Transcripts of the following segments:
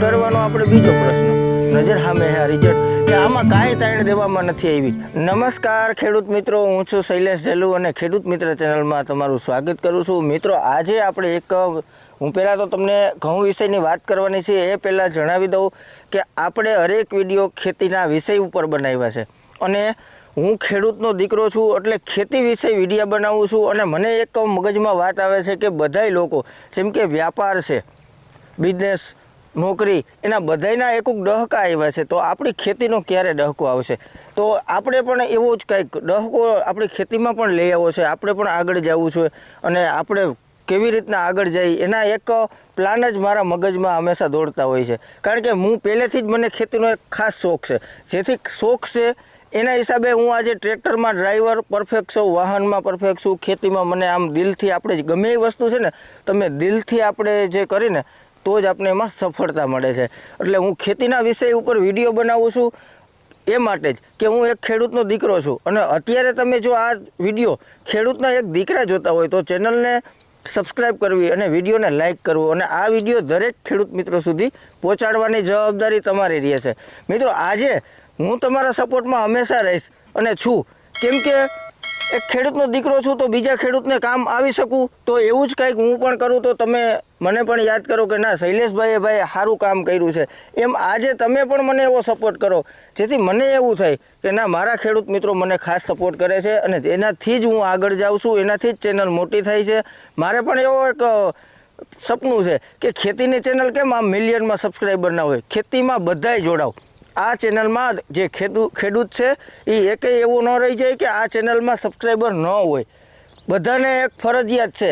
આ રિઝલ્ટ કે આમાં કાંઈ તાણ દેવામાં નથી આવી. નમસ્કાર ખેડૂત મિત્રો, હું છું શૈલેષ જેલુ અને ખેડૂત મિત્ર ચેનલમાં તમારું સ્વાગત કરું છું. મિત્રો, આજે આપણે એક, હું પહેલાં તો તમને ઘઉં વિષયની વાત કરવાની છે. એ પહેલાં જણાવી દઉં કે આપણે હરેક વીડિયો ખેતીના વિષય ઉપર બનાવ્યા છે. અને હું ખેડૂતનો દીકરો છું, એટલે ખેતી વિશે વિડીયા બનાવું છું. અને મને એક મગજમાં વાત આવે છે કે બધાય લોકો, જેમ કે વ્યાપાર છે બિઝનેસ નોકરી, એના બધાયના એકુક ડહકા આવ્યા છે. તો આપણી ખેતીનો ક્યારે ડહકો આવશે? તો આપણે પણ એવો જ કંઈક ડહકો આપણી ખેતીમાં પણ લઈ આવ્યો છે. આપણે પણ આગળ જવું છે અને આપણે કેવી રીતના આગળ જઈ, એના એક પ્લાન જ મારા મગજમાં હંમેશા દોડતા હોય છે. કારણ કે હું પહેલેથી જ મને ખેતીનો એક ખાસ શોખ છે. જેથી શોખ છે, એના હિસાબે હું આજે ટ્રેક્ટરમાં ડ્રાઈવર પરફેક્ટ છું, વાહનમાં પરફેક્ટ છું, ખેતીમાં મને આમ દિલથી આપણે ગમે એ વસ્તુ છે ને, તમે દિલથી આપણે જે કરીને તો જ આપણે એમાં સફળતા મળે છે. એટલે હું ખેતીના વિષય ઉપર વીડિયો બનાવું છું એ માટે જ કે હું એક ખેડૂતનો દીકરો છું અને અત્યારે તમે જો આ વીડિયો ખેડૂતના એક દીકરા જોતા હોય તો ચેનલને સબસ્ક્રાઇબ કરવી અને વિડીયોને લાઇક કરવું અને આ વીડિયો દરેક ખેડૂત મિત્રો સુધી પહોંચાડવાની જવાબદારી તમારી રહે છે. મિત્રો, આજે હું તમારા સપોર્ટમાં હંમેશા રહીશ અને છું. કેમ કે એક ખેડૂતનો દીકરો છું તો બીજા ખેડૂતને કામ આવી શકું તો એવું જ કંઈક હું પણ કરું તો તમે મને પણ યાદ કરો કે ના, શૈલેષભાઈએ ભાઈ સારું કામ કર્યું છે. એમ આજે તમે પણ મને એવો સપોર્ટ કરો. જેથી મને એવું થાય કે ના, મારા ખેડૂત મિત્રો મને ખાસ સપોર્ટ કરે છે અને એનાથી જ હું આગળ જાઉં છું, એનાથી જ ચેનલ મોટી થાય છે. મારે પણ એવો એક સપનું છે કે ખેતીની ચેનલ કેમ આમ મિલિયનમાં સબસ્ક્રાઈબર ના હોય? ખેતીમાં બધાય જોડાવ આ ચેનલમાં જે ખેડૂત ખેડૂત છે, એ એકે એવું ન રહી જાય કે આ ચેનલમાં સબસ્ક્રાઈબર ન હોય. બધાને એક ફરજિયાત છે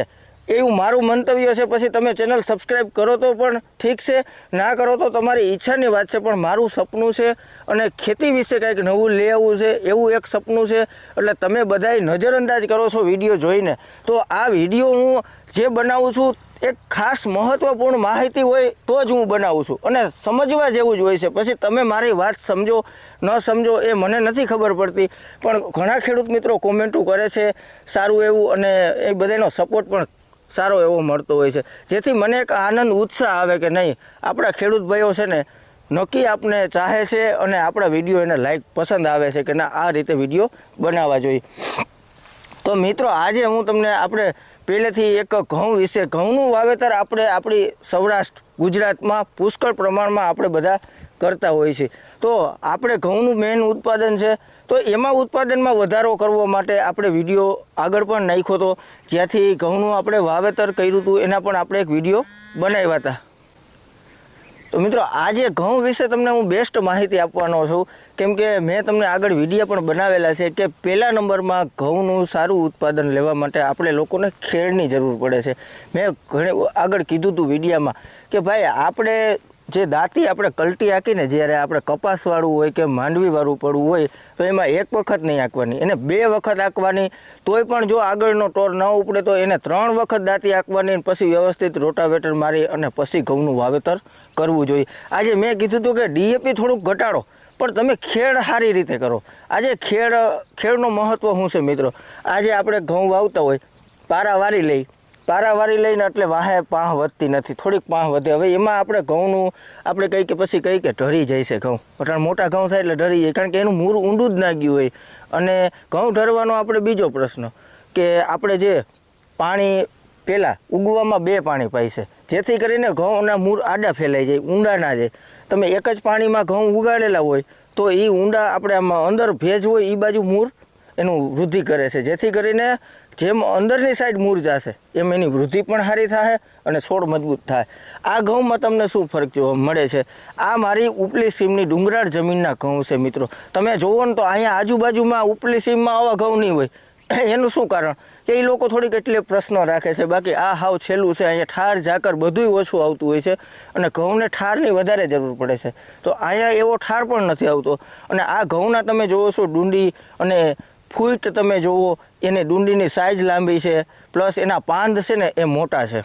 એવું મારું મંતવ્ય છે, પછી તમે ચેનલ સબસ્ક્રાઈબ કરો તો પણ ઠીક છે, ના કરો તો તમારી ઈચ્છાની વાત છે, પણ મારું સપનું છે અને ખેતી વિશે કંઈક નવું લઈ આવવું છે, એવું એક સપનું છે, એટલે તમે બધાય નજરઅંદાજ કરો છો વીડિયો જોઈને. તો આ વીડિયો હું જે બનાવું છું, એક ખાસ મહત્ત્વપૂર્ણ માહિતી હોય તો જ હું બનાવું છું. અને સમજવા જેવું જ હોય છે, પછી તમે મારી વાત સમજો, ન સમજો એ મને નથી ખબર પડતી. પણ ઘણા ખેડૂત મિત્રો કોમેન્ટો કરે છે, સારું એવું અને એ બધાનો સપોર્ટ પણ સારો એવો મળતો હોય છે. જેથી મને એક આનંદ, ઉત્સાહ આવે કે નહીં, આપણા ખેડૂત ભાઈઓ છે ને, નક્કી આપને ચાહે છે અને આપણા વીડિયો એને લાઈક પસંદ આવે છે કે ના, આ રીતે વીડિયો બનાવવા જોઈએ. તો મિત્રો, આજે હું તમને આપણે પહેલેથી એક ઘઉં વિશે ઘઉંનું વાવેતર આપણે આપણી સૌરાષ્ટ્ર ગુજરાતમાં પુષ્કળ પ્રમાણમાં આપણે બધા કરતા હોઈએ છીએ તો આપણે ઘઉંનું મેઇન ઉત્પાદન છે. તો એમાં ઉત્પાદનમાં વધારો કરવા માટે આપણે વીડિયો આગળ પણ નાખ્યો હતો જ્યાંથી ઘઉંનું આપણે વાવેતર કર્યું હતું, એના પણ આપણે એક વીડિયો બનાવ્યા હતા. તો મિત્રો, આજે ઘઉં વિશે તમને હું બેસ્ટ માહિતી આપવાનો છું. કેમ કે મેં તમને આગળ વીડિયો પણ બનાવેલા છે કે પહેલા નંબરમાં ઘઉંનું સારું ઉત્પાદન લેવા માટે આપણે લોકોને ખેડની જરૂર પડે છે. મેં ઘણી આગળ કીધું હતું વિડીયામાં કે ભાઈ, આપણે જે દાંતી આપણે કલટી હાંકીને જ્યારે આપણે કપાસવાળું હોય કે માંડવીવાળું પડવું હોય, તો એમાં એક વખત નહીં આંકવાની એને બે વખત આંકવાની તોય પણ જો આગળનો ટોર ન ઉપડે, તો એને ત્રણ વખત દાંતી આંકવાની પછી વ્યવસ્થિત રોટાવેટર મારી અને પછી ઘઉંનું વાવેતર કરવું જોઈએ. આજે મેં કીધું હતું કે ડીએપી થોડુંક ઘટાડો, પણ તમે ખેડ સારી રીતે કરો. આજે ખેડ, ખેડનું મહત્ત્વ શું છે મિત્રો? આજે આપણે ઘઉં વાવતા હોય પારા વારી લઈ પારા વારી લઈને એટલે વાહે પાહ વધતી નથી, થોડીક પાહ વધે. હવે એમાં આપણે ઘઉંનું, આપણે કહી કે પછી કહી કે ઢળી જાય છે ઘઉં. એટલે મોટા ઘઉં થાય એટલે ઢળી જાય, કારણ કે એનું મૂળ ઊંડું જ ના ગયું હોય. અને ઘઉં ઢળવાનો આપણે બીજો પ્રશ્ન, કે આપણે જે પાણી પહેલાં ઉગવામાં બે પાણી પાય છે, જેથી કરીને ઘઉંના મૂળ આડા ફેલાઈ જાય, ઊંડા ના જાય. તમે એક જ પાણીમાં ઘઉં ઉગાડેલા હોય, તો એ ઊંડા આપણે આમાં અંદર ભેજ હોય એ બાજુ મૂળ એનું વૃદ્ધિ કરે છે. જેથી કરીને જેમ અંદરની સાઈડ મૂરજાશે જશે, એમ એની વૃદ્ધિ પણ સારી થાય અને છોડ મજબૂત થાય આ ઘઉંમાં તમને શું ફરક જોવા મળે છે? આ મારી ઉપલી સીમની ડુંગરાળ જમીનના ઘઉં છે મિત્રો. તમે જોવો ને તો અહીંયા આજુબાજુમાં ઉપલી સીમમાં આવા ઘઉં નહીં હોય. એનું શું કારણ? કે એ લોકો થોડીક એટલે પ્રશ્નો રાખે છે. બાકી આ હાવ છેલ્લું છે. અહીંયા ઠાર, ઝાકર બધુંય ઓછું આવતું હોય છે અને ઘઉંને ઠારની વધારે જરૂર પડે છે. તો અહીંયા એવો ઠાર પણ નથી આવતો. અને આ ઘઉંના તમે જોવો છો ડુંડી અને ફૂટ તમે જુઓ એની ડુંડીની સાઇઝ લાંબી છે પ્લસ એના પાંદ છે ને એ મોટા છે.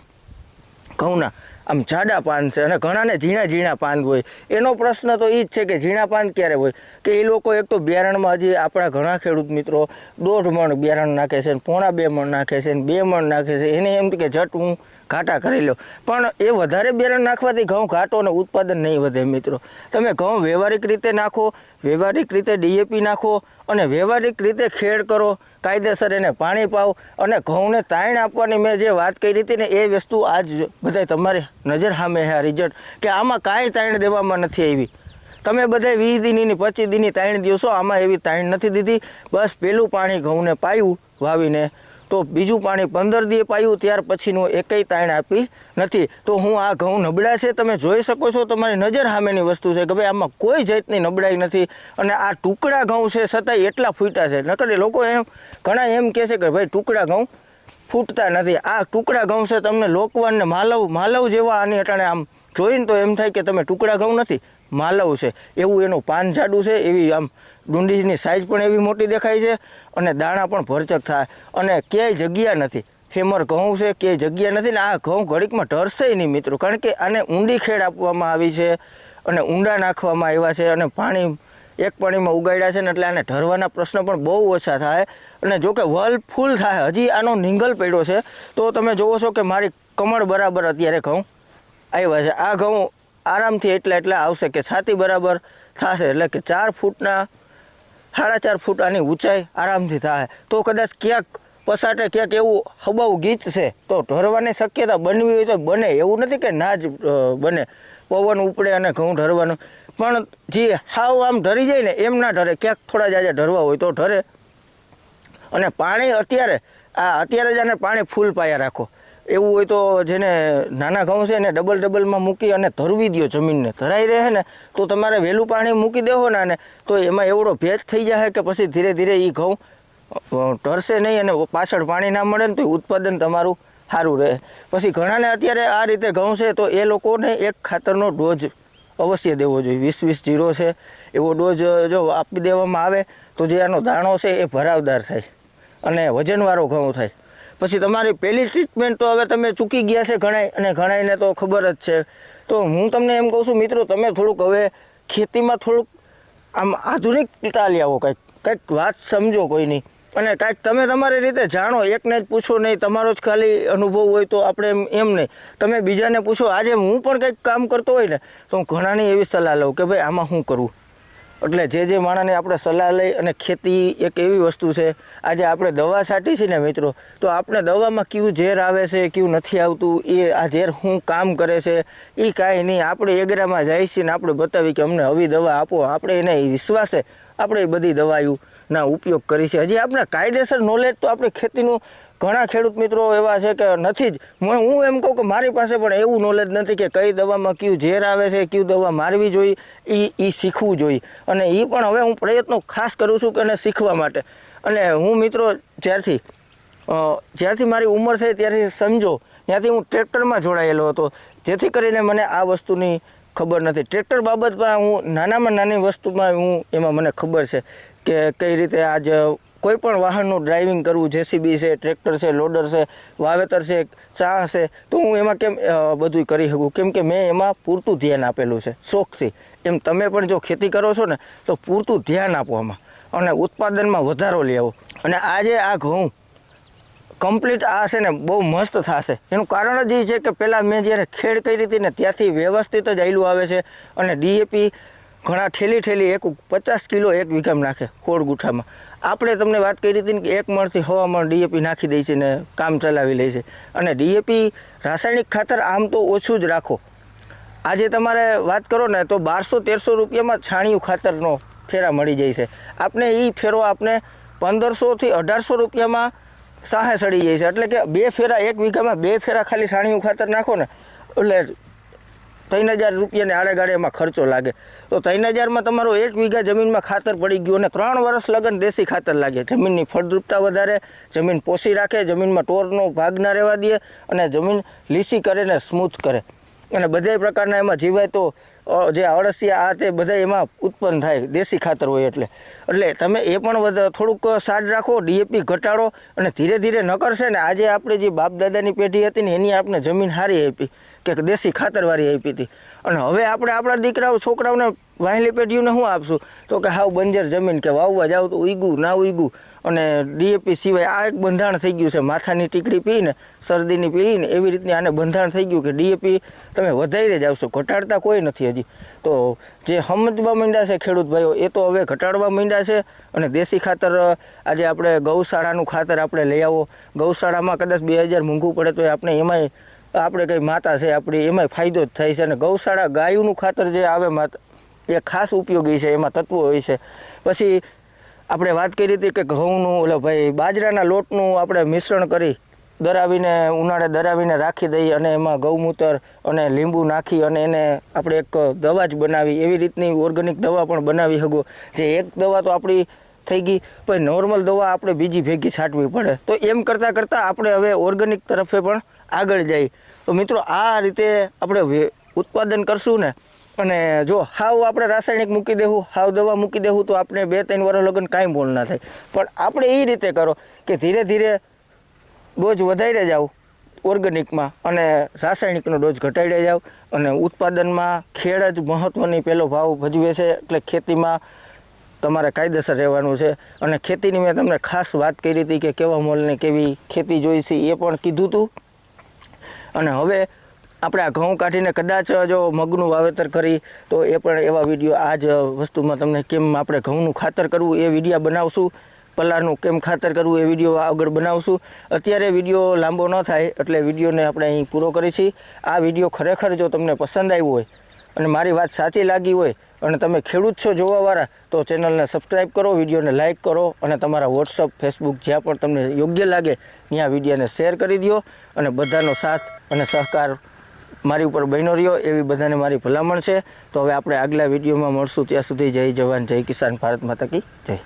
ઘઉંના, આમ જાડા પાન છે અને ઘણાને ઝીણા ઝીણા પાન હોય. એનો પ્રશ્ન તો એ જ છે કે ઝીણા પાન ક્યારે હોય? કે એ લોકો એક તો બિયારણમાં હજી આપણા ઘણા ખેડૂત મિત્રો દોઢ મણ બિયારણ નાખે છે પોણા બે મણ નાખે છે બે મણ નાખે છે, એને એમ કે જટ હું ઘાટા કરી લો. પણ એ વધારે બેરણ નાખવાથી ઘઉં ઘાટો અને ઉત્પાદન નહીં વધે મિત્રો. તમે ઘઉં વ્યવહારિક રીતે નાખો, વ્યવહારિક રીતે ડીએપી નાખો અને વ્યવહારિક રીતે ખેડ કરો, કાયદેસર એને પાણી પાવ અને ઘઉંને તાણ આપવાની મેં જે વાત કરી હતી ને એ વસ્તુ આજ બધાય તમારી નજર સામે આ રિઝલ્ટ કે આમાં કાંઈ તાણ દેવામાં નથી આવી. તમે બધા વીસ દિનની, પચીસ દિનની તાણ દિવસો આમાં એવી તાણ નથી દીધી. બસ પેલું પાણી ઘઉંને પાયું, વાવીને તો બીજું પાણી પંદર દીએ પાયું, ત્યાર પછીનું એકેય તાણ આપી નથી. તો હું આ ઘઉં નબળા છે, તમે જોઈ શકો છો, તમારી નજર સામેની વસ્તુ છે કે ભાઈ આમાં કોઈ જાતની નબળાઈ નથી અને આ ટુકડા ઘઉં છે, છતાંય એટલા ફૂટ્યા છે. નકર લોકો એમ, ઘણા એમ કહે છે કે ભાઈ ટુકડા ઘઉં ફૂટતા નથી. આ ટુકડા ઘઉં છે, તમને લોકવાન ને માલવ માલવ જેવા આની અટાણે આમ જોઈને તો એમ થાય કે તમે ટુકડા ઘઉં નથી, માલવ છે. એવું એનું પાન જાડું છે, એવી આમ ડુંડીની સાઇઝ પણ એવી મોટી દેખાય છે અને દાણા પણ ભરચક થાય. અને ક્યાંય જગ્યા નથી. હેમર ઘઉં છે કે જગ્યા નથી ને આ ઘઉં ઘડીકમાં ઢરશે નહીં મિત્રો. કારણ કે આને ઊંડી ખેડ આપવામાં આવી છે અને ઊંડા નાખવામાં આવ્યા છે અને પાણી એક પાણીમાં ઉગાડ્યા છે ને એટલે આને ઢરવાના પ્રશ્ન પણ બહુ ઓછા થાય. અને જો કે વલ ફૂલ થાય. હજી આનો નિંગલ પડ્યો છે. તો તમે જોવો છો કે મારી કમળ બરાબર અત્યારે ઘઉં આવ્યા છે. આ ઘઉં આરામથી એટલા એટલા આવશે કે છાતી બરાબર થશે. એટલે કે ચાર ફૂટના, સાડા ચાર ફૂટ આની ઊંચાઈ આરામથી થાય તો કદાચ ક્યાંક પસાટે ક્યાંક એવું હબાવ ગીચ છે, તો ઢરવાની શક્યતા બનવી હોય તો બને. એવું નથી કે ના જ બને. પવન ઉપડે અને ઘઉં ઢરવાનું. પણ જે હાવ આમ ઢરી જાય ને, એમ ના ઢરે. ક્યાંક થોડા જાજે ઢરવા હોય તો ઢરે. અને પાણી અત્યારે, આ અત્યારે જ આને પાણી ફૂલ પાયા રાખો. એવું હોય તો જેને નાના ઘઉં છે એને ડબલ ડબલમાં મૂકી અને ધરવી દો જમીનને. ધરાઈ રહે ને તો તમારે વહેલું પાણી મૂકી દેવો ને અને તો એમાં એવડો ભેજ થઈ જાય કે પછી ધીરે ધીરે એ ઘઉં ટરશે નહીં અને પાછળ પાણી ના મળે ને તો ઉત્પાદન તમારું સારું રહે. પછી ઘણાને અત્યારે આ રીતે ઘઉં છે તો એ લોકોને એક ખાતરનો ડોઝ અવશ્ય દેવો જોઈએ. વીસ વીસ જીરો છે એવો ડોઝ જો આપી દેવામાં આવે તો જે આનો દાણો છે એ ભરાવદાર થાય અને વજનવાળો ઘઉં થાય. પછી તમારી પહેલી ટ્રીટમેન્ટ તો હવે તમે ચૂકી ગયા છે ઘણાય, અને ઘણાયને તો ખબર જ છે. તો હું તમને એમ કહું છું, મિત્રો, તમે થોડુંક હવે ખેતીમાં થોડુંક આમ આધુનિકતા લઈ આવો, કંઈક કંઈક વાત સમજો કોઈની. અને કાંઈક તમે તમારી રીતે જાણો, એકને જ પૂછો, નહીં તમારો જ ખાલી અનુભવ હોય તો આપણે એમ એમ નહીં. તમે બીજાને પૂછો, આજે હું પણ કંઈક કામ કરતો હોય ને, તો હું ઘણાની એવી સલાહ લઉં કે ભાઈ, આમાં શું કરવું? એટલે જે જે માણસને આપણે સલાહ લઈ અને ખેતી એક એવી વસ્તુ છે, આજે આપણે દવા છાંટી છે ને મિત્રો, તો આપણે દવામાં કયું ઝેર આવે છે, કયું નથી આવતું, એ આ ઝેર શું કામ કરે છે એ કાંઈ નહીં, આપણે એગરામાં જાય છીએ ને આપણે બતાવી કે અમને આવી દવા આપો, આપણે એને વિશ્વાસે, આપણે એ બધી દવાઓના ઉપયોગ કરી છે. હજી આપણે કાયદેસર નોલેજ તો આપણે ખેતીનું ઘણા ખેડૂત મિત્રો એવા છે કે નથી જ. હું એમ કહું કે મારી પાસે પણ એવું નોલેજ નથી કે કઈ દવામાં કયું ઝેર આવે છે, કયું દવા મારવી જોઈએ. એ એ શીખવું જોઈએ. અને એ પણ હવે હું પ્રયત્નો ખાસ કરું છું કે એને શીખવા માટે. અને હું મિત્રો જ્યારથી જ્યારથી મારી ઉંમર થઈ ત્યારથી સમજો, ત્યાંથી હું ટ્રેક્ટરમાં જોડાયેલો હતો. જેથી કરીને મને આ વસ્તુની ખબર નથી. ટ્રેક્ટર બાબતમાં હું નાનામાં નાની વસ્તુમાં હું, એમાં મને ખબર છે. કે કઈ રીતે આજ કોઈ પણ વાહનનું ડ્રાઇવિંગ કરવું, જેસીબી છે, ટ્રેક્ટર છે, લોડર છે, વાવેતર છે, ચા છે તો હું એમાં કેમ બધું કરી શકું? કેમ કે મેં એમાં પૂરતું ધ્યાન આપેલું છે, શોખથી. એમ તમે પણ જો ખેતી કરો છો ને, તો પૂરતું ધ્યાન આપો આમાં અને ઉત્પાદનમાં વધારો લઈ આવો. અને આજે આ ઘઉં કમ્પ્લીટ આ છે ને, બહુ મસ્ત થશે. એનું કારણ જ એ છે કે પહેલાં મેં જ્યારે ખેડ કરી હતી ને, ત્યાંથી વ્યવસ્થિત જ આયલું આવે છે અને ડીએપી ઘણા ઠેલી ઠેલી એક પચાસ કિલો એક વીઘામાં નાખે હોળ ગુઠામાં. આપણે તમને વાત કરી હતી ને કે એક મણથી હવા મણ ડીએપી નાખી દે છે ને કામ ચલાવી લે છે. અને ડીએપી રાસાયણિક ખાતર આમ તો ઓછું જ રાખો. આજે તમારે વાત કરો ને તો બારસો તેરસો રૂપિયામાં છાણિયું ખાતરનો ફેરા મળી જાય છે. આપણે એ ફેરો આપણે પંદરસોથી અઢારસો રૂપિયામાં સાહે સડી જાય છે. એટલે કે બે ફેરા એક વીઘામાં બે ફેરા ખાલી છાણિયું ખાતર નાખો ને. એટલે ત્રણ હજાર રૂપિયાને આડે ગાડે એમાં ખર્ચો લાગે. તો ત્રણ હજારમાં તમારો એક વીઘા જમીનમાં ખાતર પડી ગયું અને ત્રણ વર્ષ લગન દેશી ખાતર લાગે. જમીનની ફળદ્રુપતા વધારે, જમીન પોષી રાખે, જમીનમાં ટોરનો ભાગ ના રહેવા દે અને જમીન લીસી કરે ને સ્મૂથ કરે. અને બધા પ્રકારના એમાં જીવાય તો જે અળસિયા આ તે બધા એમાં ઉત્પન્ન થાય, દેશી ખાતર હોય એટલે. એટલે તમે એ પણ થોડુંક સાડ રાખો ડીએપી ઘટાડો અને ધીરે ધીરે ન કરશે ને આજે આપણે જે બાપ દાદાની પેઢી હતી ને એની આપણે જમીન સારી આપી, કે દેશી ખાતરવાળી આપી હતી. અને હવે આપણે આપણા દીકરાઓ, છોકરાઓને વાહેલી પેઢીઓને શું આપશું? તો કે હાવ બંજર જમીન કે વાવવા જાવ તો ઉઈગું, ના ઉઈગું. અને ડીએપી સિવાય આ એક બંધાણ થઈ ગયું છે, માથાની ટીકડી પીને, શરદીની પીને, એવી રીતની આને બંધાણ થઈ ગયું કે ડીએપી તમે વધારીને જ આવશો. ઘટાડતા કોઈ નથી હજી. તો જે સમજવા માંડ્યા છે ખેડૂત ભાઈઓ, એ તો હવે ઘટાડવા માંડ્યા છે. અને દેશી ખાતર આજે આપણે ગૌશાળાનું ખાતર આપણે લઈ આવો. ગૌશાળામાં કદાચ બે હજાર મોંઘું પડે તો આપણે એમાંય, આપણે કંઈ માતા છે, આપણી એમાંય ફાયદો જ થાય છે. અને ગૌશાળા ગાયુંનું ખાતર જે આવે માતા એ ખાસ ઉપયોગી છે, એમાં તત્વો હોય છે. પછી આપણે વાત કરી હતી કે ઘઉંનું, ઓલો ભાઈ બાજરાના લોટનું આપણે મિશ્રણ કરી દરાવીને, ઉનાળે દરાવીને રાખી દઈએ અને એમાં ગૌમૂત્ર અને લીંબુ નાખી અને એને આપણે એક દવા જ બનાવી, એવી રીતની ઓર્ગેનિક દવા પણ બનાવી શકો જે એક દવા તો આપણી થઈ ગઈ, પણ નોર્મલ દવા આપણે બીજી ભેગી છાંટવી પડે. તો એમ કરતાં કરતાં આપણે હવે ઓર્ગેનિક તરફે પણ આગળ જઈએ. તો મિત્રો, આ રીતે આપણે ઉત્પાદન કરશું ને અને જો હાવ આપણે રાસાયણિક મૂકી દેવું, હાવ દવા મૂકી દેવું, તો આપણે બે ત્રણ વર્ષ લગન કાંઈ બોલ ના થાય. પણ આપણે એ રીતે કરો કે ધીરે ધીરે ડોઝ વધારી જાઓ ઓર્ગેનિકમાં અને રાસાયણિકનો ડોઝ ઘટાડી જાઓ અને ઉત્પાદનમાં ખેડ જ મહત્ત્વની પહેલો ભાવ ભજવે છે, એટલે ખેતીમાં તમારે કાયદેસર રહેવાનું છે. અને ખેતીની મેં તમને ખાસ વાત કરી હતી કે કેવા મોલને કેવી ખેતી જોઈશે એ પણ કીધું હતું અને હવે આપણે આ ઘઉં કાઢીને કદાચ જો મગનું વાવેતર કરી, તો એ પણ એવા વીડિયો આ જ વસ્તુમાં તમને કેમ આપણે ઘઉંનું ખાતર કરવું એ વિડીયા બનાવશું પલાળનું કેમ ખાતર કરવું એ વીડિયો આગળ બનાવશું. અત્યારે વીડિયો લાંબો ન થાય, એટલે વિડીયોને આપણે અહીં પૂરો કરી છીએ આ વીડિયો ખરેખર જો તમને પસંદ આવ્યો હોય, અને મારી વાત સાચી લાગી હોય, અને તમે ખેડૂત છો જોવાવાળા, તો ચેનલને સબસ્ક્રાઈબ કરો, વિડીયોને લાઇક કરો, અને તમારા વોટ્સઅપ, ફેસબુક જ્યાં પણ તમને યોગ્ય લાગે, ત્યાં વિડીયોને શેર કરી દો અને બધાનો સાથ અને સહકાર મારી ઉપર બન્યો રહ્યો, એવી બધાને મારી ભલામણ છે. તો હવે આપણે આગલા વિડીયોમાં મળશું. ત્યાં સુધી જય જવાન, જય કિસાન, ભારત માતા કી જય.